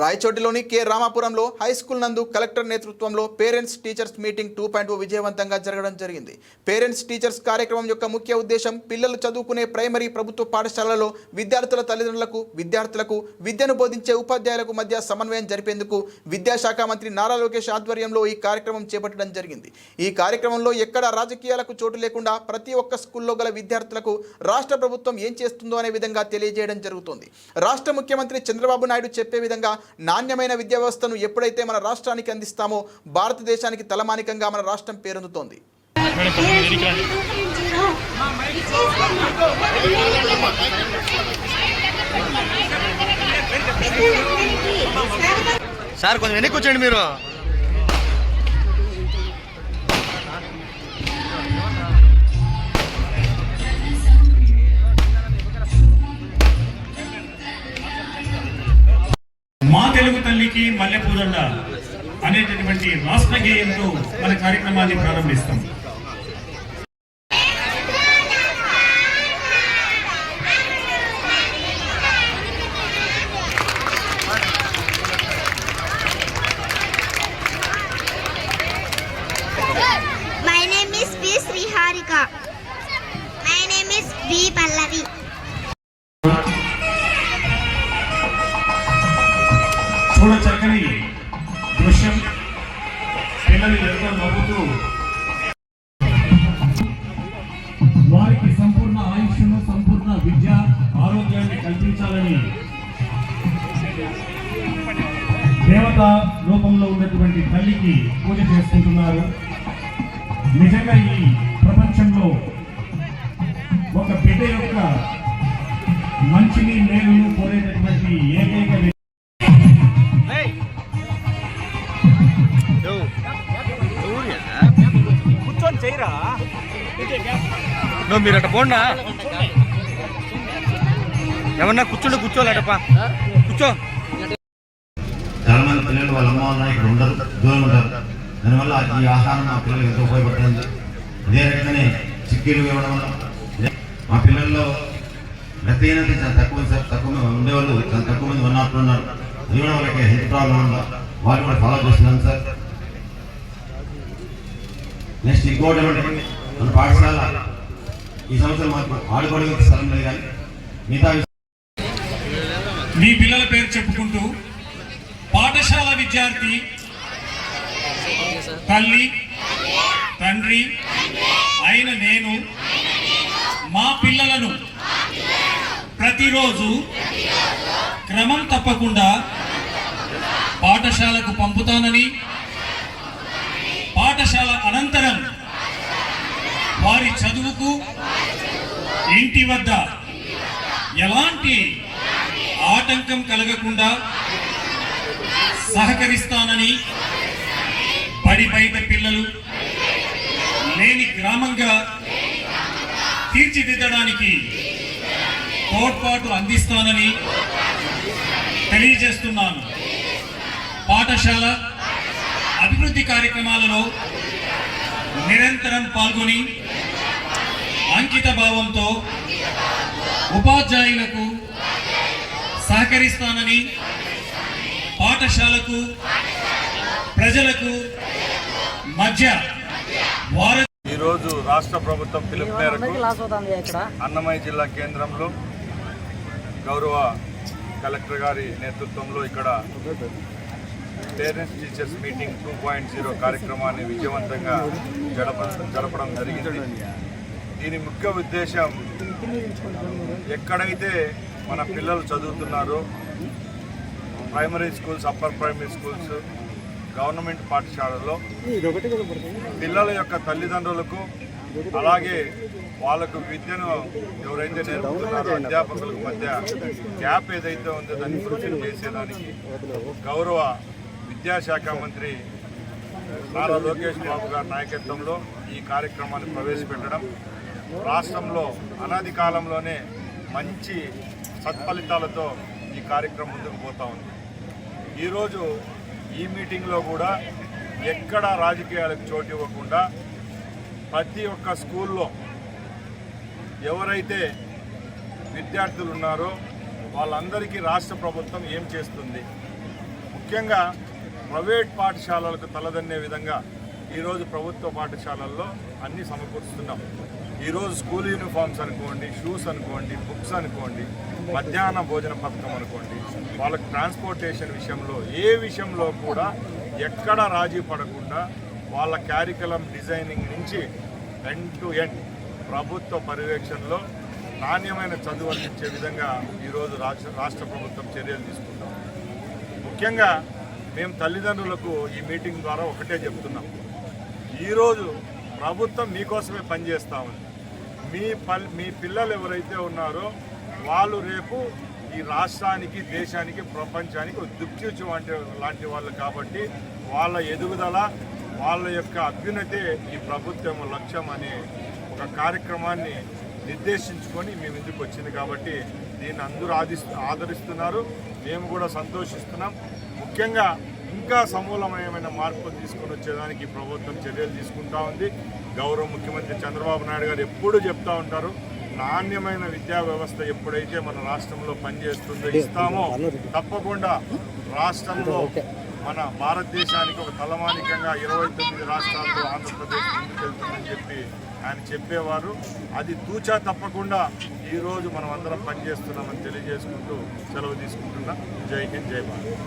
రాయచోటిలోని K. రామాపురంలో high school నందు collector నేతృత్వంలో parents teachers meeting two point విజయవంతంగా జరగడం జరిగింది. పేరెంట్స్ టీచర్స్ కార్యక్రమం యొక్క ముఖ్య ఉద్దేశం పిల్లలు చదువుకునే ప్రైమరీ ప్రభుత్వ పాఠశాలలో విద్యార్థుల తల్లిదండ్రులకు విద్యార్థులకు విద్యను బోధించే ఉపాధ్యాయులకు మధ్య సమన్వయం జరిపేందుకు విద్యాశాఖ మంత్రి నారా లోకేష్ ఆధ్వర్యంలో ఈ కార్యక్రమం చేపట్టడం జరిగింది. ఈ కార్యక్రమంలో ఎక్కడ రాజకీయాలకు చోటు లేకుండా ప్రతి ఒక్క స్కూల్లో గల విద్యార్థులకు రాష్ట్ర ప్రభుత్వం ఏం చేస్తుందో అనే విధంగా తెలియజేయడం జరుగుతుంది. రాష్ట్ర ముఖ్యమంత్రి చంద్రబాబు నాయుడు చెప్పే విధంగా నాణ్యమైన విద్యా వ్యవస్థను ఎప్పుడైతే మన రాష్ట్రానికి అందిస్తామో భారతదేశానికి తలమానికంగా మన రాష్ట్రం పేరొందుతోంది. సార్ కొంచెం వెనక్కి వచ్చండి మీరు. తెలుగు మల్లెపూలల్ల అనేటటువంటి రాష్ట్ర గేయంతో మన కార్యక్రమాన్ని ప్రారంభిస్తాం. దేవత రూపంలో ఉన్నటువంటి తల్లికి పూజ చేసుకుంటున్నారు నిజంగా ఈ ప్రపంచంలో ఒక బిడ్డ యొక్క మంచిని మేలును కోరేటటువంటి ఏకైక కూర్చొని చేయరా? మీరు అట్ట పోండా? ఏమన్నా కూర్చోండి కూర్చోలేటప్పా. కూర్చో. వాళ్ళ అమ్మ వాళ్ళ ఇక్కడ ఉండరు దూరం ఉంటారు దానివల్ల ఈ ఆహారం మా పిల్లలు ఎంతో ఉపయోగపడుతుంది. అదే రకంగానే చిక్కీలు ఇవ్వడం వల్ల మా పిల్లల్లో రక్తహీనత చాలా తక్కువ సార్ తక్కువ మంది ఉండేవాళ్ళు చాలా తక్కువ మంది ఉన్నట్లు ఉన్నారు. అది కూడా వాళ్ళకి హెల్త్ ప్రాబ్లం ఉందా వాళ్ళు కూడా ఫాలో చేస్తున్నాం సార్. నెక్స్ట్ ఇంకోటి ఏమంటే మన పాఠశాల ఈ సంవత్సరం మాకు ఆడుకోవడానికి స్థలం లేదు కానీ మిగతా మీ పిల్లల పేరు విద్యార్థి తల్లి తండ్రి అయిన నేను మా పిల్లలను ప్రతిరోజు క్రమం తప్పకుండా పాఠశాలకు పంపుతానని పాఠశాల అనంతరం వారి చదువుకు ఇంటి వద్ద ఎలాంటి ఆటంకం కలగకుండా సహకరిస్తానని బడి బయట పిల్లలు లేని గ్రామంగా తీర్చిదిద్దడానికి తోడ్పాటు అందిస్తానని తెలియజేస్తున్నాను. పాఠశాల అభివృద్ధి కార్యక్రమాలలో నిరంతరం పాల్గొని అంకిత భావంతో ఉపాధ్యాయులకు సహకరిస్తానని పాఠశాలకు ప్రజలకు మధ్య వార ఈరోజు రాష్ట్ర ప్రభుత్వం పిలుపు మేరకు అన్నమయ్య జిల్లా కేంద్రంలో గౌరవ కలెక్టర్ గారి నేతృత్వంలో ఇక్కడ parents teachers meeting two point zero కార్యక్రమాన్ని విజయవంతంగా జరప జరపడం జరిగింది. దీని ముఖ్య ఉద్దేశం ఎక్కడైతే మన పిల్లలు చదువుతున్నారో primary schools upper primary schools government పాఠశాలల్లో పిల్లల యొక్క తల్లిదండ్రులకు అలాగే వాళ్ళకు విద్యను ఎవరైతే నేర్పుతున్నారో అధ్యాపకులకు మధ్య గ్యాప్ ఏదైతే ఉందో దాన్ని ఫుల్ఫిల్ చేసేదానికి గౌరవ విద్యాశాఖ మంత్రి నారా లోకేష్ బాబు గారి నాయకత్వంలో ఈ కార్యక్రమాన్ని ప్రవేశపెట్టడం రాష్ట్రంలో అనాది కాలంలోనే మంచి సత్ఫలితాలతో ఈ కార్యక్రమం ముందుకు పోతా ఉంది. ఈరోజు ఈ మీటింగ్లో కూడా ఎక్కడ రాజకీయాలకు చోటు ఇవ్వకుండా ప్రతి ఒక్క స్కూల్లో ఎవరైతే విద్యార్థులు ఉన్నారో వాళ్ళందరికీ రాష్ట్ర ప్రభుత్వం ఏం చేస్తుంది? ముఖ్యంగా ప్రైవేట్ పాఠశాలలకు తలదన్నే విధంగా ఈరోజు ప్రభుత్వ పాఠశాలల్లో అన్నీ సమకూరుస్తున్నాం. ఈరోజు స్కూల్ యూనిఫామ్స్ అనుకోండి షూస్ అనుకోండి బుక్స్ అనుకోండి మధ్యాహ్న భోజన పథకం అనుకోండి వాళ్ళకి ట్రాన్స్పోర్టేషన్ విషయంలో ఏ విషయంలో కూడా ఎక్కడ రాజీ పడకుండా వాళ్ళ క్యారికులం డిజైనింగ్ నుంచి ఎండ్ టు ఎండ్ ప్రభుత్వ పర్యవేక్షణలో నాణ్యమైన చదువు అందించే విధంగా ఈరోజు రాష్ట్ర రాష్ట్ర ప్రభుత్వం చర్యలు తీసుకుంటాం. ముఖ్యంగా మేము తల్లిదండ్రులకు ఈ మీటింగ్ ద్వారా ఒకటే చెప్తున్నాం. ఈరోజు ప్రభుత్వం మీకోసమే పనిచేస్తూ ఉంది. మీ పల్ మీ పిల్లలు ఎవరైతే ఉన్నారో వాళ్ళు రేపు ఈ రాష్ట్రానికి దేశానికి ప్రపంచానికి ఒక వంటి లాంటి వాళ్ళు కాబట్టి వాళ్ళ ఎదుగుదల వాళ్ళ యొక్క అభ్యున్నతే ఈ ప్రభుత్వం లక్ష్యం అనే ఒక కార్యక్రమాన్ని నిర్దేశించుకొని మేము ఇందుకు వచ్చింది కాబట్టి దీన్ని అందరూ ఆదిస్తు ఆదరిస్తున్నారు. మేము కూడా సంతోషిస్తున్నాం. ముఖ్యంగా ఇంకా సమూలమయమైన మార్పులు తీసుకొని వచ్చేదానికి ప్రభుత్వం చర్యలు తీసుకుంటా ఉంది. గౌరవ ముఖ్యమంత్రి చంద్రబాబు నాయుడు గారు ఎప్పుడూ చెప్తా ఉంటారు నాణ్యమైన విద్యా వ్యవస్థ ఎప్పుడైతే మన రాష్ట్రంలో పనిచేస్తుందో ఇస్తామో తప్పకుండా రాష్ట్రంలో మన భారతదేశానికి ఒక తలమానికంగా ఇరవై తొమ్మిది రాష్ట్రాల్లో ఆంధ్రప్రదేశ్ ముందుకెళ్తుందని చెప్పి ఆయన చెప్పేవారు. అది తూచా తప్పకుండా ఈరోజు మనం అందరం పనిచేస్తున్నామని తెలియజేసుకుంటూ సెలవు తీసుకుంటున్నా. జై హింద్ జై భారత్.